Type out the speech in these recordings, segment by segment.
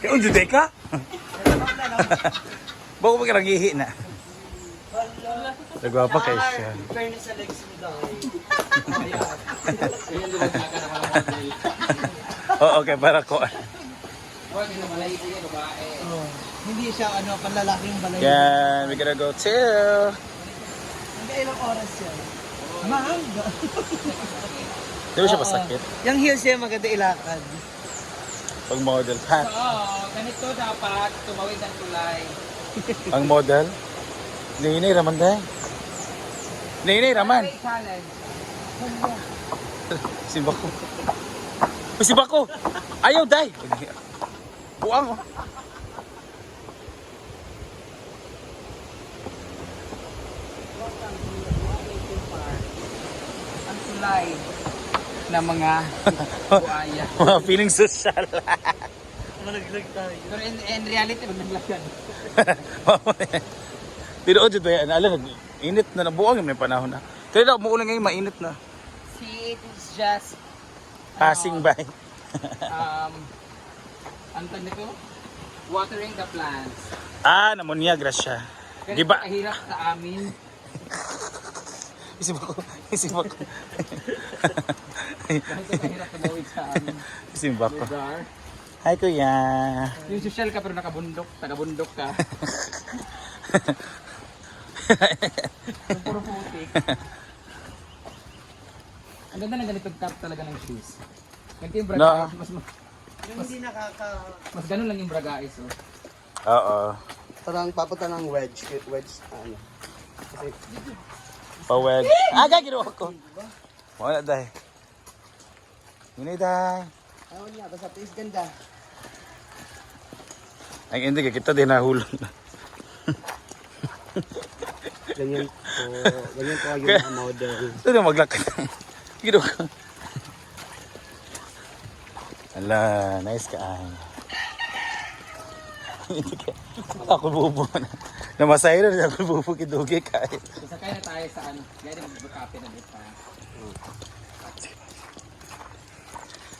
Kaya unjo day ka? Bako pa ka ihi na. Nagwapa kay siya. Fairness sa legs mo daw. Oo, okay, para ko. Oh, hindi siya ano, panlalaking balay. Yan, we gonna go. Hanggang ilang oras yan? Mahanga. Di ba siya masakit? Yung heels niya maganda ilakad. Pag model. Ha? Oo, ganito dapat tumawid ang tulay. Ang model? Ninay raman dahil. Ninay raman. May challenge. Si Bako. Uy, si Bako! Ayaw, day! Buang, oh. Ang tulay ng mga buaya. Mga feeling social. Malaglag tayo. Pero in, in reality, maglagyan. Pero o, ba yan? Alam, init na na. Buang may panahon na. Kaya na, umuulan ngayon, mainit na. See, it is just Passing by. um, ang tawag nito? Watering the plants. Ah, namunya, grasya. Ganito Di ba? kahirap sa amin. Isip ako, isip ako. Ganito kahirap tumawid sa amin. Isip ako. Lugar. Hi, kuya. Yung social ka pero nakabundok, tagabundok ka. Yung puro putik. Ang ganda ng ganitong top talaga ng shoes. Ganito yung braga, No. mas, mas, Yung hindi nakaka... mas ganun lang yung bragais. Oh. Oo. Parang papunta ng wedge. Wedge, ano. Kasi, Pawag. Ah, gagiro ako. Wala, day. Hindi, day. ayaw niya, basta please ganda. Ay, hindi, kita din nahulog na. Ganyan po, ganyan po yung mga model. Ito na maglakad. Gino ka. Ala, nice ka ay. Hindi ka. Ako bubo na. Na ako bubo kidugi ka. ay. Isakay na tayo sa ano. Gaya mag-copy na dito.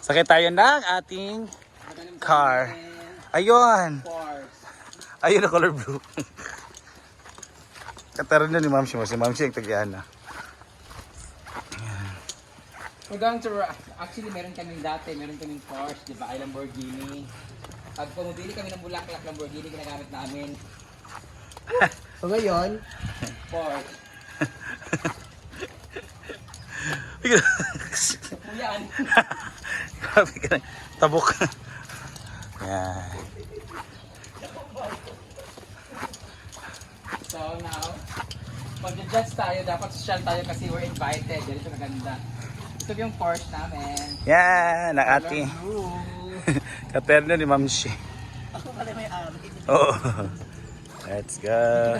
Sakay tayo ng ating car. Ayun. Ayun na color blue. Kataran na ni Ma'am Shimo. Si Ma'am Shimo yung tagian na. We're going to, actually meron kaming dati, meron kaming Porsche, di ba, ay Lamborghini. Pag pumibili kami ng bulaklak Lamborghini, ginagamit namin So ngayon, Porsche. So po yan. Grabe ka na. Tabok. Yan. So now, mag-judge tayo, dapat social tayo kasi we're invited. Ganito na ganda. Ito yung Porsche namin. Yan, ang Blue. katerno ni Ma'am Shi. Ako pala may ari. Oo. Let's go.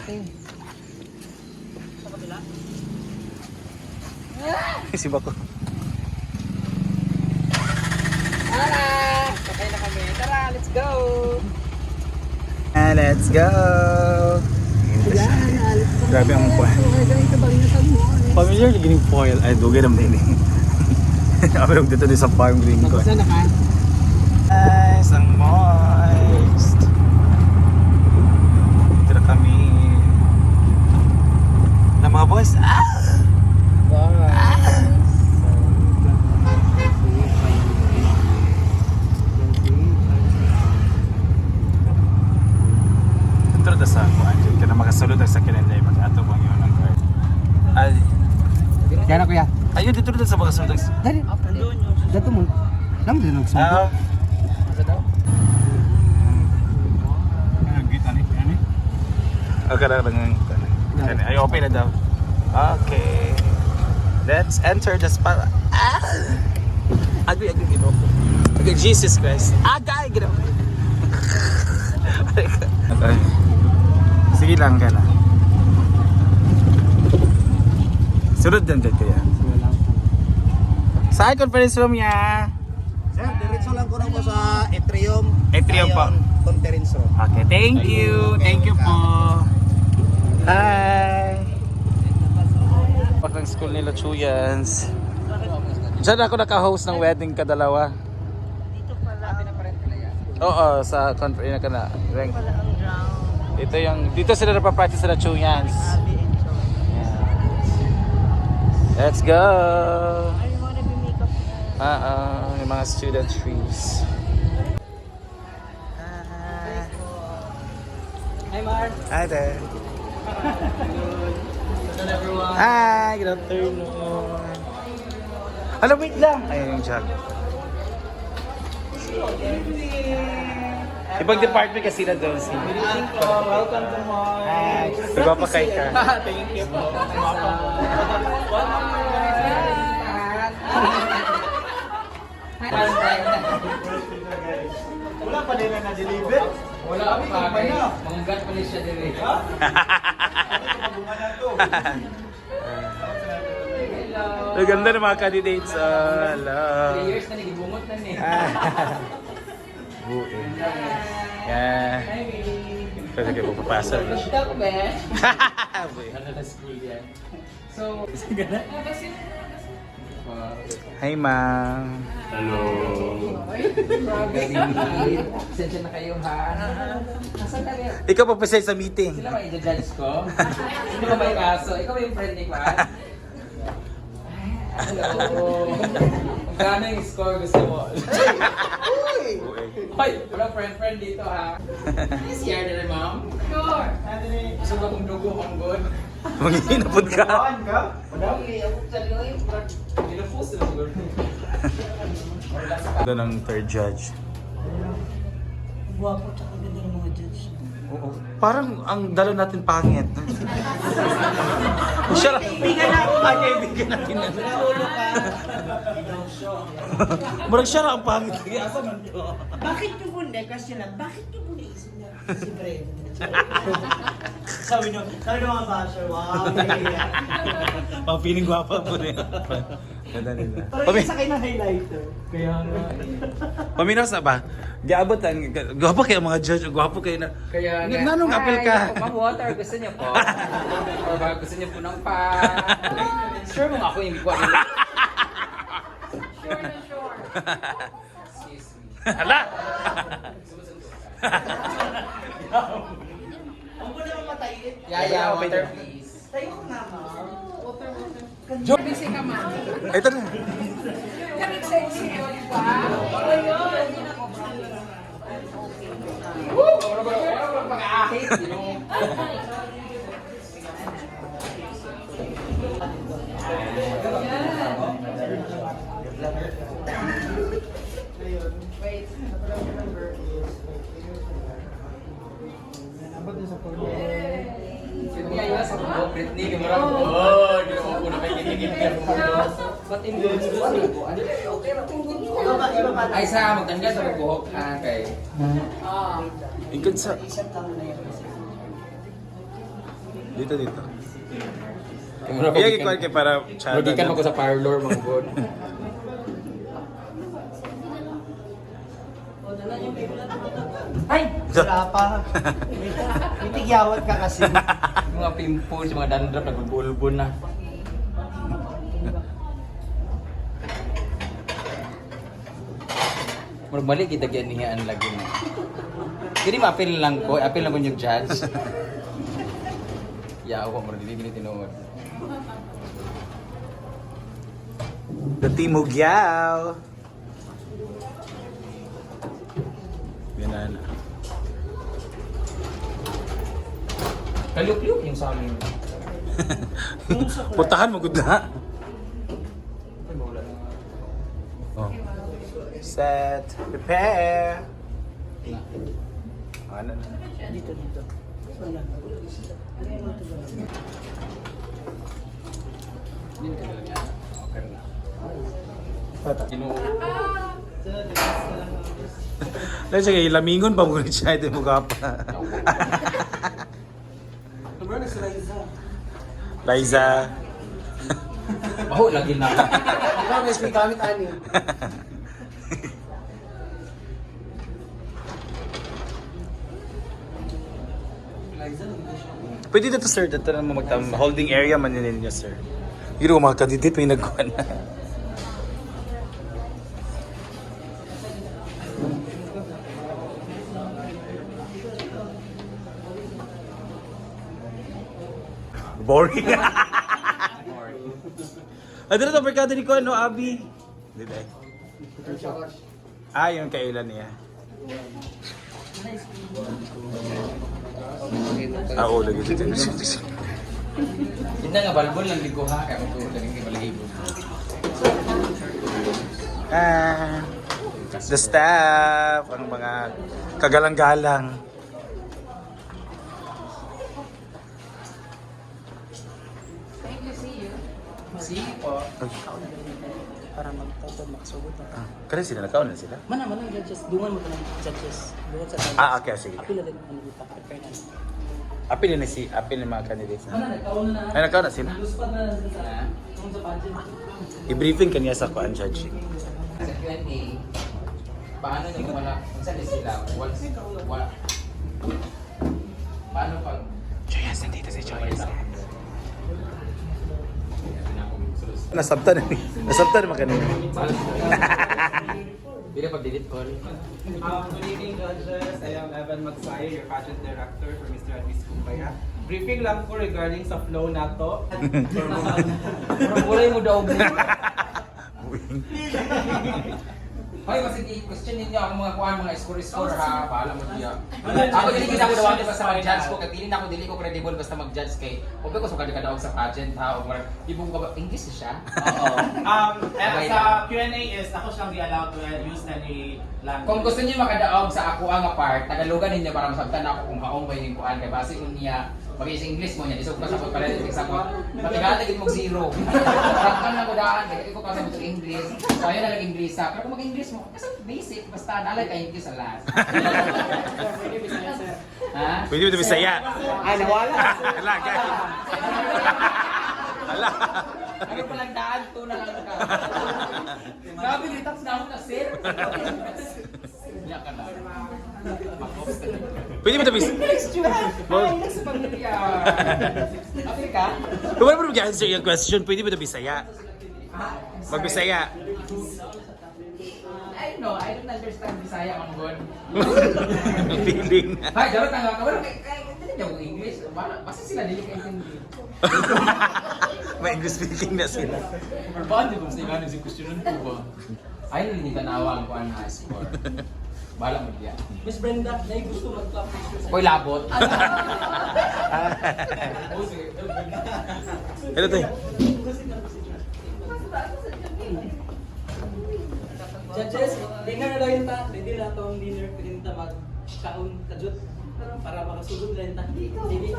Sa kabila. si Bako. Tara! Sakay na kami. Tara, let's go! And let's go. Grabe ang foil. Familiar yung gining foil. Ay, dugay naman din eh. Ako yung dito din sa farm green ko. Nice, ang moist. Dito kami. Na mga boys. Ah! Ito na sa ako. Andiyan ka na makasulod sa kinenday. Mag-ato bang yun ang guard. Ay, Kaya na kuya. ayun dito na sa makasulod dali, dato mo. Mo din nagsubo. Ah, Masa daw? Na lang. Kani- Ay, open na daw. Okay. Let's enter the spot. Ah! Agri, agri, gino. Okay, Jesus Christ. Agay, gino. okay. Sige lang ka na. Sunod dyan dyan kaya. Saan conference room niya? Sir, diretso lang ko lang po sa Atrium. Atrium po. Conference room. Okay, thank you. Thank you po. Hi. Pag ng school nila Chuyans. Diyan ako naka-host ng wedding kadalawa. Dito pala. Na. Oo, sa conference ka na. Rank. Wala ang ground. Ito yung, dito sila napapractice sa Chuyans. So. Let's go! I wanna be makeup na. Ah, ah, yung mga student trees. Hi, Mar. Hi there. Hello, everyone. Hi, good afternoon. Ano, wait lang. Ayun yung jug. Ibang department kasi na doon si... Welcome to Mar. Hi. Nagpapakay ka. Thank you po. Wala pa nila na-deliver? Wala pa. Manggat pa siya din eh. Ang ganda ng mga candidates. Ah, hello. 3 years na nagibungot na ni. Buo. Yeah. Pwede kayo papapasok. Basta ko ba? Buo. Ano na school yan? So, Hi, ma'am. grabe. Sensya na kayo ha. Ikaw pa sa meeting. Sila ba i-judge ko? Hindi ba may kaso? Ikaw yung friend ni Kwan? Hello. Magkano yung score gusto mo? Hoy, walang friend-friend dito ha. Is here na rin, ma'am? Sure. Gusto ba kong dugo kong good? Manghinapod ka. Wala, okay. Ako sa liyo, Pinapos na siguro. Ito ng third judge. Guwapo tsaka ganda ng mga judge. Oo. Parang ang dalo natin pangit. Siya lang. Na. Ay, kaibigan natin. Naulo ka. Murag siya lang ang pangit. Bakit po, hindi, question lang, bakit naisip niya si Brenda? Sabi nyo, sabi nyo mga basher, wow, yeah. Pang feeling guwapa po rin. Ganda nila. Pero Pami- isa kayo na highlighter. Kaya nga. Paminaw sa ba? Giabot ang gwapo kayo mga judge, gwapo kayo na. Kaya N- nanong apel ka? Ay, Ma'am water, gusto niyo po? Or ba gusto niyo po ng pa? Sure mo ako yung nila. Sure na sure. Excuse me. Hala! Ang po naman matayin. Yeah, yeah, water please. Tayo ko na, ma'am. Ito na. Woo! Wala ba wala ba pag-aahit? You know? Sino nga yun? Sa buhok, Britney, di mo rin po. Oh, di mo po na may kinigin ka mo. Ba't hindi mo po? Ano? Iba ba, iba ba? Ay, sa magtangga sa buhok. Ah, okay. Ikot sa... Dito, dito. Kaya Kaya ikaw kay para chada. Magikan ako sa parlor, mga god. Ay! Wala pa. May, tigyawat ka kasi. Mga pimples, mga dandruff, nagbubulbo na. Murag balik kita ganihan lagi na. Kini ma-appeal lang ko, appeal lang ko yung judge. Ya, ako murag dili dili tinuod. The Team Hugyaw. Yan na. Kalyuk-lyuk yung sa amin. Putahan mo gud na. Set. Prepare. Ano na? Dito, dito. Wala. Tinuod. Dahil siya kay lamingon pa mo siya ito mo gapa. Kumara na si Liza. Liza. Baho lagi na. Ikaw, may may gamit ani. Pwede na to sir, dito na magtam holding area man yun ninyo sir. Yung mga kadidit, may nagkuha na. Boring. Ano na to, barkada ni Kuan, no, Abi? Hindi ba? Ah, yung kailan niya. Nice. Ah, oo, lagi dito. Hindi nga, balbol lang ligo ha. Kaya ito, laging kay balahibo. Ah, the staff, ang mga kagalang-galang. Sige po. Para magtawag, makasugot na. Ah, kaya sila, nagkaunan sila? Mana, mana, judges. Dungan mo ka ng judges. Dungan sa judges. Ah, okay, sige. Apil na rin ang nagita. Fairness. Apil na si, apil na mga candidates na. na na. Ay, sila. Luspad na lang sa tungkol sa budget. I-briefing kanya sa kuan judge. Sa Q&A, paano nyo wala, kung saan sila, once, wala, paano pag, Joyas, nandito si Joyas. Nasabtan na Nasabtan naman kanina. Bila pag delete call. Um, good evening, judges. I am Evan Magsaya, your pageant director for Mr. Advis Kumbaya. Briefing lang po regarding sa flow na to. Parang kulay mo daw. Hoy, kasi i-question ninyo ako mga kuhan, mga score-score ha. Bahala mo diya. Ako dili kita ko daw basta mag-judge ko. Kaya dili na ako dili ko credible basta mag-judge kay. Obe ko sa kada kadaog sa pageant ha. O marang, ibong ka ba, English siya? Oo. Um, sa Q&A is ako siyang di-allowed to use any language. Kung gusto niyo makadaog sa ako ang part, tagalugan ninyo para masabtan ako kung haong ba yung kuhan. Kaya base kung niya, mag English mo niya, isog ka sa pala yung exam mo. Matigaan na mo zero. Rakman na ko daan, kaya ikaw ka sa mo English. So ayun na lang English sa. Pero kung mag-English mo, kasi basic, basta nalay ka English sa last. ha? Pwede mo bisaya. Ay, nawala. Hala, guys. Hala. Ano pa lang daan, to na lang ka. Grabe, litap na ako na sir. Iya ka na. Makops ka na. Pwede mo ito bisaya. Ay, nasa pamilya. Afrika? Kung wala mo naman answer yung question, pwede mo ito bisaya. Magbisaya. I know, I don't understand Bisaya Manggon. Ang feeling. Hay, jarot na nga ka. Wala kay kay hindi niya mo English. Bala, basta sila dili ka intindi. May English speaking na sila. Or ba di ba sa ingano si question ko ba? Ay, hindi tanawa ang kuan high score. Bala mo diya. Miss Brenda, na gusto mag-clap. Koy labot. Ano tayo? Judges, dinner na lang ta. Ready na itong dinner. Pwede ta mag-kaon kajut. Para makasugod rin ta. Sige.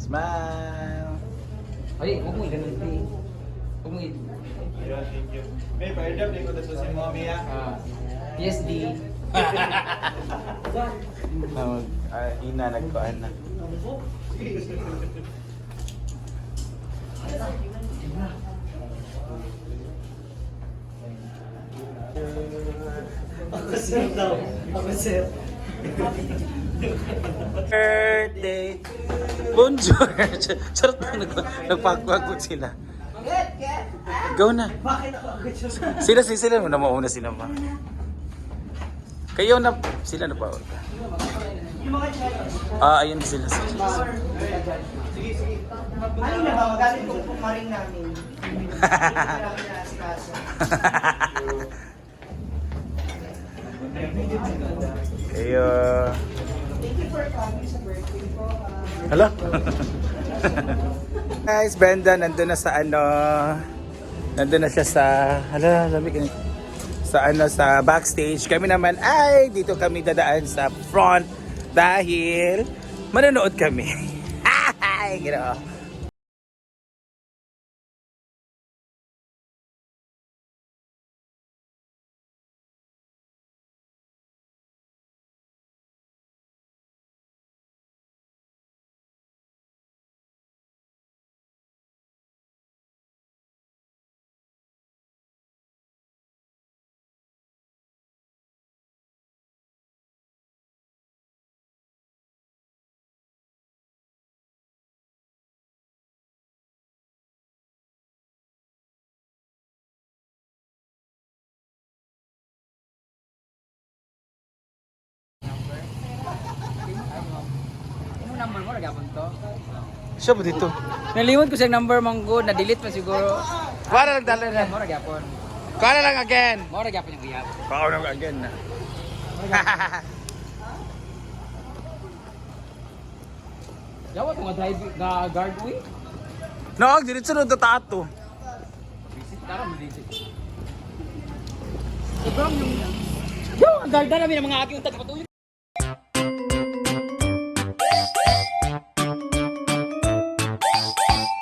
Smile. Ay, huwag mo ganun. Huwag mo i- May pairdap din ko dito si Mommy ah. ah, PSD. Oh, uh, ina nagkuhan na. Ako sir daw. Ako sir. Birthday. Bonjour. Charot na nag nagpagpag po sila. Go na. Bakit ako agad siya? Sila sila sila mo na mauna sila ma. Kayo na sila na pa. Ah, ayun sila sila. Sige, sige. Ano na ba? Magaling namin. Kayo. Thank you for coming sa birthday ko. Hala. Guys, Brenda nandun na sa ano. Nandun na siya sa hala, lamig na- sa ano sa backstage. Kami naman ay dito kami dadaan sa front dahil manonood kami. Ay, gano'n. Siya ba dito? Nalimot ko sa number mong good, na delete pa siguro. Para lang dala na. Mo ra gyapon. Kala lang again. Mo ra gyapon yung uyab. Baka na again na. Yawa ko nga drive ga guard uy. Naag, diretso na tato. Visit tara mo visit. Sobrang yung Yo, ang garda namin ang mga aking taga